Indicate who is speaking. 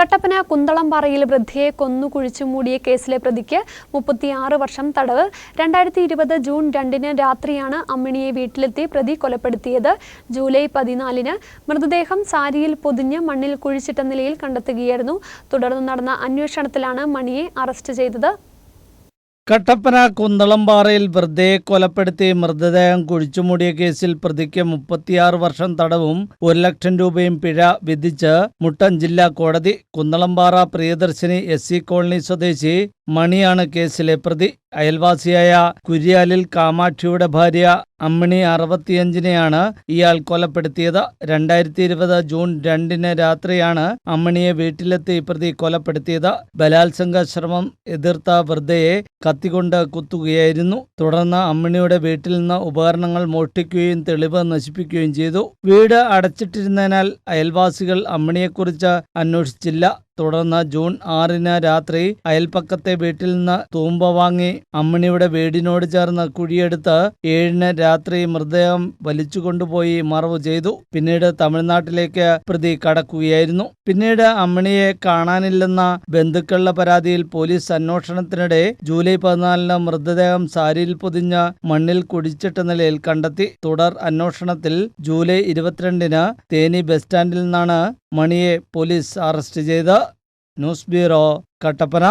Speaker 1: കട്ടപ്പന കുന്തളംപാറയിൽ വൃദ്ധയെ കൊന്നു കുഴിച്ചു മൂടിയ കേസിലെ പ്രതിക്ക് മുപ്പത്തിയാറ് വർഷം തടവ്. രണ്ടായിരത്തി ഇരുപത് ജൂൺ രണ്ടിന് രാത്രിയാണ് അമ്മിണിയെ വീട്ടിലെത്തി പ്രതി കൊലപ്പെടുത്തിയത്. ജൂലൈ പതിനാലിന് മൃതദേഹം സാരിയിൽ പൊതിഞ്ഞ് മണ്ണിൽ കുഴിച്ചിട്ട നിലയിൽ കണ്ടെത്തുകയായിരുന്നു. തുടർന്ന് നടന്ന അന്വേഷണത്തിലാണ് മണിയെ അറസ്റ്റ് ചെയ്തത്.
Speaker 2: കട്ടപ്പന കുന്തളംപാറയിൽ വെറുതെ കൊലപ്പെടുത്തി മൃതദേഹം കുഴിച്ചുമൂടിയ കേസിൽ പ്രതിക്ക് മുപ്പത്തിയാറ് വർഷം തടവും ഒരു ലക്ഷം രൂപയും പിഴ വിധിച്ച് മുട്ടം ജില്ലാ കോടതി കുന്തളംപാറ പ്രിയദർശിനി എസ് കോളനി സ്വദേശി മണിയാണ് കേസിലെ പ്രതി. അയൽവാസിയായ കുര്യാലിൽ കാമാക്ഷിയുടെ ഭാര്യ അമ്മിണി അറുപത്തിയഞ്ചിനെയാണ് ഇയാൾ കൊലപ്പെടുത്തിയത്. രണ്ടായിരത്തി ഇരുപത് ജൂൺ രണ്ടിന് രാത്രിയാണ് അമ്മിണിയെ വീട്ടിലെത്തി പ്രതി കൊലപ്പെടുത്തിയത്. ബലാത്സംഗ ശ്രമം എതിർത്ത വൃദ്ധയെ കത്തികൊണ്ട് കുത്തുകയായിരുന്നു. തുടർന്ന് അമ്മിണിയുടെ വീട്ടിൽ നിന്ന് ഉപകരണങ്ങൾ മോഷ്ടിക്കുകയും തെളിവ് നശിപ്പിക്കുകയും ചെയ്തു. വീട് അടച്ചിട്ടിരുന്നതിനാൽ അയൽവാസികൾ അമ്മിണിയെക്കുറിച്ച് അന്വേഷിച്ചില്ല. തുടർന്ന് ജൂൺ ആറിന് രാത്രി അയൽപ്പക്കത്തെ വീട്ടിൽ നിന്ന് തൂമ്പ വാങ്ങി അമ്മിണിയുടെ വീടിനോട് ചേർന്ന് കുഴിയെടുത്ത് ഏഴിന് രാത്രി മൃതദേഹം വലിച്ചുകൊണ്ടുപോയി മറവ് ചെയ്തു. പിന്നീട് തമിഴ്നാട്ടിലേക്ക് പ്രതി കടക്കുകയായിരുന്നു. പിന്നീട് അമ്മിണിയെ കാണാനില്ലെന്ന ബന്ധുക്കളുടെ പരാതിയിൽ പോലീസ് അന്വേഷണത്തിനിടെ ജൂലൈ പതിനാലിന് മൃതദേഹം സാരിയിൽ പൊതിഞ്ഞ് മണ്ണിൽ കുടിച്ചിട്ട നിലയിൽ കണ്ടെത്തി. തുടർ അന്വേഷണത്തിൽ ജൂലൈ ഇരുപത്തിരണ്ടിന് തേനി ബസ് സ്റ്റാൻഡിൽ നിന്നാണ് മണിയെ പോലീസ് അറസ്റ്റ് ചെയ്ത് ന്യൂസ് ബ്യൂറോ കട്ടപ്പന.